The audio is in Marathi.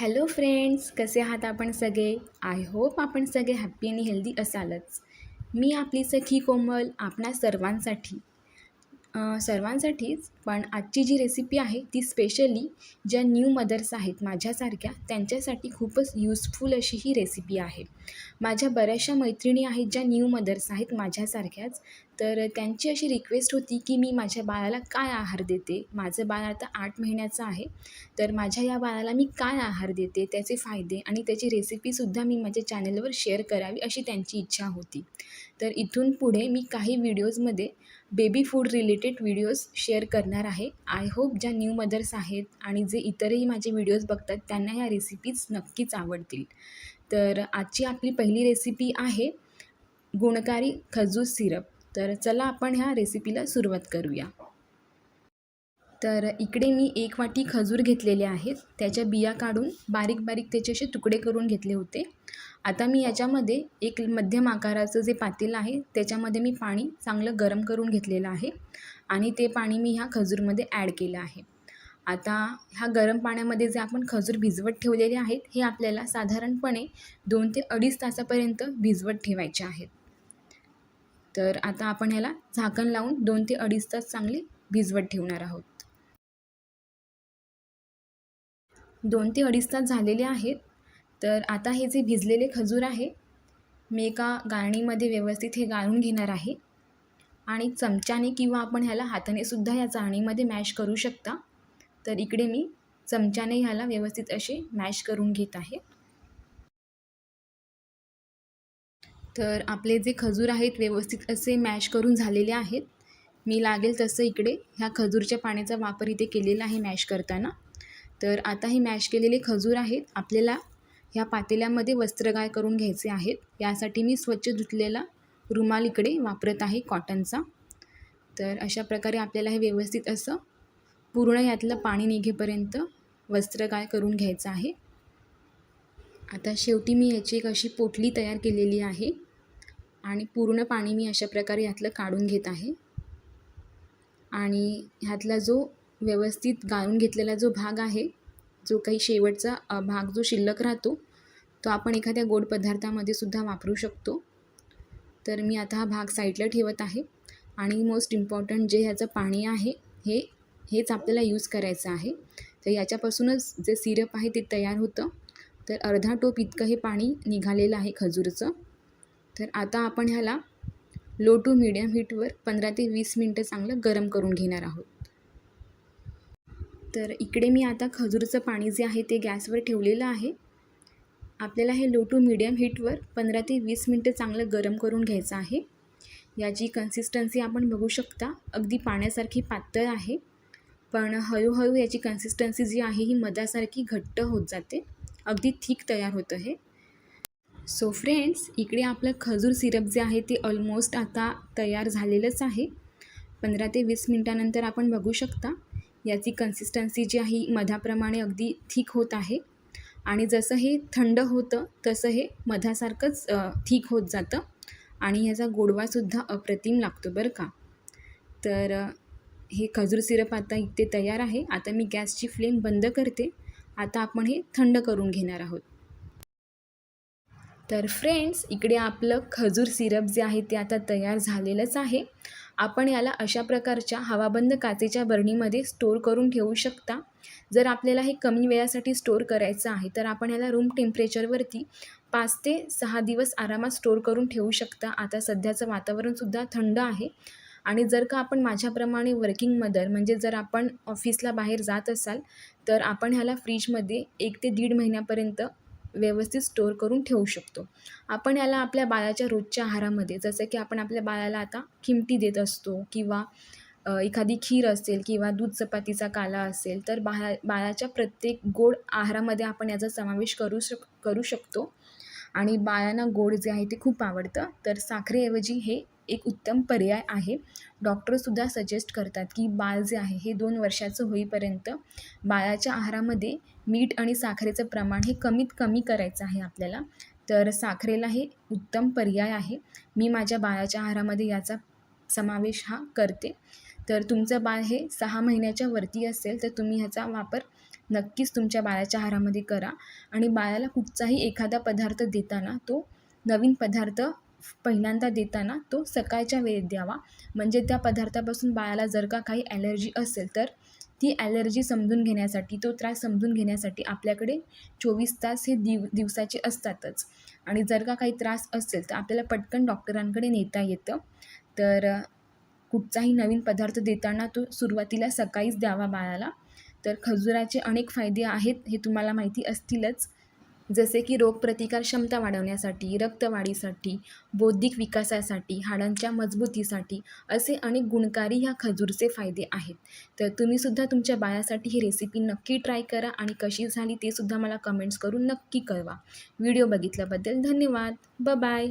हॅलो फ्रेंड्स कसे आहात आपण सगळे? आय होप आपण सगळे हॅप्पी आणि हेल्दी असालच. मी आपली सखी कोमल आपणा सर्वांसाठी. सर्वांसाठीच पण आजची जी रेसिपी आहे ती स्पेशली ज्या न्यू मदर्स आहेत माझ्यासारख्या त्यांच्यासाठी खूपच यूजफुल अशी ही रेसिपी आहे. माझ्या बऱ्याचशा मैत्रिणी आहेत ज्या न्यू मदर्स आहेत माझ्यासारख्याच. तर त्यांची अशी रिक्वेस्ट होती की मी माझ्या बाळाला काय आहार देते? माझं बाळ आता आठ महिन्याचं आहे. तर माझ्या या बाळाला मी काय आहार देते? त्याचे फायदे आणि त्याची रेसिपीसुद्धा मी माझ्या चॅनलवर शेअर करावी अशी त्यांची इच्छा होती. तर इथून पुढे मी काही व्हिडिओजमध्ये baby food related videos share करणार आहे. आय होप ज्या न्यू मदर्स आहेत आणि जे इतरही माझे व्हिडिओज बघतात त्यांना ह्या रेसिपीज नक्कीच आवडतील. तर आजची आपली पहिली रेसिपी आहे गुणकारी खजूर सिरप तर चला आपण ह्या रेसिपीला सुरुवात करूया. तर इकडे मी एक वाटी खजूर घेतलेले आहेत. त्याच्या बिया काढून बारीक बारीक त्याचे असे तुकडे करून घेतले होते. आता मी याच्यामध्ये एक मध्यम आकाराचं जे पातेल आहे त्याच्यामध्ये मी पाणी चांगलं गरम करून घेतलेलं आहे आणि ते पाणी मी ह्या खजूरमध्ये ॲड केलं आहे. आता ह्या गरम पाण्यामध्ये जे आपण खजूर भिजवत ठेवलेले आहेत हे आपल्याला साधारणपणे दोन ते अडीच तासापर्यंत भिजवत ठेवायचे आहेत. तर आता आपण ह्याला झाकण लावून दोन ते अडीच तास चांगले भिजवत ठेवणार आहोत. दोन ते अडीच तास झालेले आहेत तर आता हे जे भिजलेले खजूर आहे मी एका गाळणीमध्ये व्यवस्थित हे गाळून घेणार आहे. आणि चमच्याने किंवा आपण ह्याला हाताने सुद्धा या चाळणीमध्ये मॅश करू शकता. तर इकडे मी चमच्याने ह्याला व्यवस्थित असे मॅश करून घेत आहे. तर आपले जे खजूर आहेत व्यवस्थित असे मॅश करून झालेले आहेत. मी लागेल तसं इकडे ह्या खजूरच्या पाण्याचा वापर इथे केलेला आहे मॅश करताना. तर आता हे मॅश केलेले खजूर आहेत आपल्याला ह्या पातेल्यामध्ये वस्त्रगाय करून घ्यायचे आहेत. यासाठी मी स्वच्छ धुतलेला रुमाल इकडे वापरत आहे कॉटनचा. तर अशा प्रकारे आपल्याला हे व्यवस्थित असं पूर्ण यातलं पाणी निघेपर्यंत वस्त्रगाय करून घ्यायचं आहे. आता शेवटी मी याची एक अशी पोटली तयार केलेली आहे आणि पूर्ण पाणी मी अशा प्रकारे यातलं काढून घेत आहे. आणि ह्यातला जो व्यवस्थित गाळून घेतलेला जो भाग आहे जो काही शेवटचा भाग जो शिल्लक राहतो तो आपण एखाद्या गोड पदार्थामध्ये सुद्धा वापरू शकतो. तर मी आता हा भाग साईडला ठेवत आहे आणि मोस्ट इम्पॉर्टंट जे ह्याचं पाणी आहे हे हेच आपल्याला यूज करायचं आहे. तर याच्यापासूनच जे सिरप आहे ते तयार होतं. तर अर्धा टोप इतकं हे पाणी निघालेलं आहे खजूरचं. तर आता आपण ह्याला लो टू मिडियम हीटवर पंधरा ते वीस मिनटं चांगलं गरम करून घेणार आहोत. तर इकडे मी आता खजूरचं पाणी जे आहे ते गॅसवर ठेवलेलं आहे. आपल्याला हे लो टू मिडियम हीटवर पंधरा ते वीस मिनटं चांगलं गरम करून घ्यायचं आहे. याची कन्सिस्टन्सी आपण बघू शकता. अगदी पाण्यासारखी पातळ आहे. पण हळूहळू याची कन्सिस्टन्सी जी आहे ही मधासारखी घट्ट होत जाते. अगदी थिक तयार होतं हे सो फ्रेंड्स इकडे आपलं खजूर सिरप जे आहे ते ऑलमोस्ट आता तयार झालेलंच आहे. पंधरा ते वीस मिनटानंतर आपण बघू शकता. याची कन्सिस्टन्सी जी आहे मधाप्रमाणे अगदी थिक होत आहे. आणि जसं हे थंड होतं तसं हे मधासारखंच थिक होत जातं. आणि ह्याचा गोडवासुद्धा अप्रतिम लागतो बरं का. तर हे खजूर सिरप आता इथे तयार आहे. आता मी गॅसची फ्लेम बंद करते. आता आपण हे थंड करून घेणार आहोत. तर फ्रेंड्स इकडे आपलं खजूर सिरप जे आहे ते आता तयार झालेलंच आहे. आपण याला अशा प्रकारच्या हवाबंद काचेच्या बरणीमध्ये स्टोर करून ठेवू शकता. जर आपल्याला हे कमी वेळासाठी स्टोर करायचं आहे तर आपण याला रूम टेम्परेचरवरती पाच ते सहा दिवस आरामात स्टोर करून ठेवू शकता. आता सध्याचं वातावरणसुद्धा थंड आहे. आणि जर का आपण माझ्याप्रमाणे वर्किंग मदर म्हणजे जर आपण ऑफिसला बाहेर जात असाल तर आपण ह्याला फ्रीजमध्ये एक ते दीड महिन्यापर्यंत व्यवस्थित स्टोर करून ठेवू शकतो. आपण याला आपल्या बाळाच्या रोजच्या आहारामध्ये जसं की आपण आपल्या बाळाला आता किमती देत असतो किंवा एखादी खीर असेल किंवा दूध चपातीचा काला असेल तर बाळा बाळाच्या प्रत्येक गोड आहारामध्ये आपण याचा समावेश करू शक करू शकतो. आणि बाळांना गोड जे आहे ते खूप आवडतं. तर साखरेऐवजी हे एक उत्तम पर्याय आहे. डॉक्टरसुद्धा सजेस्ट करतात की बाळ जे आहे हे दोन वर्षाचं होईपर्यंत बाळाच्या आहारामध्ये मीठ आणि साखरेचं प्रमाण हे कमीत कमी करायचं आहे आपल्याला. तर साखरेला हे उत्तम पर्याय आहे. मी माझ्या बाळाच्या आहारामध्ये याचा समावेश हा करते. तर तुमचं बाळ हे सहा महिन्याच्या वरती असेल तर तुम्ही ह्याचा वापर नक्कीच तुमच्या बाळाच्या आहारामध्ये करा. आणि बाळाला कुठचाही एखादा पदार्थ देताना तो नवीन पदार्थ पहिल्यांदा देताना तो सकाळच्या वेळेत द्यावा. म्हणजे त्या पदार्थापासून बाळाला जर का काही ॲलर्जी असेल तर ती ॲलर्जी समजून घेण्यासाठी तो त्रास समजून घेण्यासाठी आपल्याकडे चोवीस तास हे दिव दिवसाचे असतातच. आणि जर का काही त्रास असेल तर आपल्याला पटकन डॉक्टरांकडे नेता येतं. तर कुठचाही नवीन पदार्थ देताना तो सुरुवातीला सकाळीच द्यावा बाळाला. तर खजुराचे अनेक फायदे आहेत हे तुम्हाला माहिती असतीलच. जसे की रोगप्रतिकार क्षमता वाढवण्यासाठी रक्तवाढीसाठी बौद्धिक विकासासाठी हाडांच्या मजबूतीसाठी असे अनेक गुणकारी ह्या खजूरचे फायदे आहेत. तर तुम्हीसुद्धा तुमच्या बाळासाठी ही रेसिपी नक्की ट्राय करा आणि कशी झाली ते सुद्धा मला कमेंट्स करून नक्की कळवा. व्हिडिओ बघितल्याबद्दल धन्यवाद. ब बाय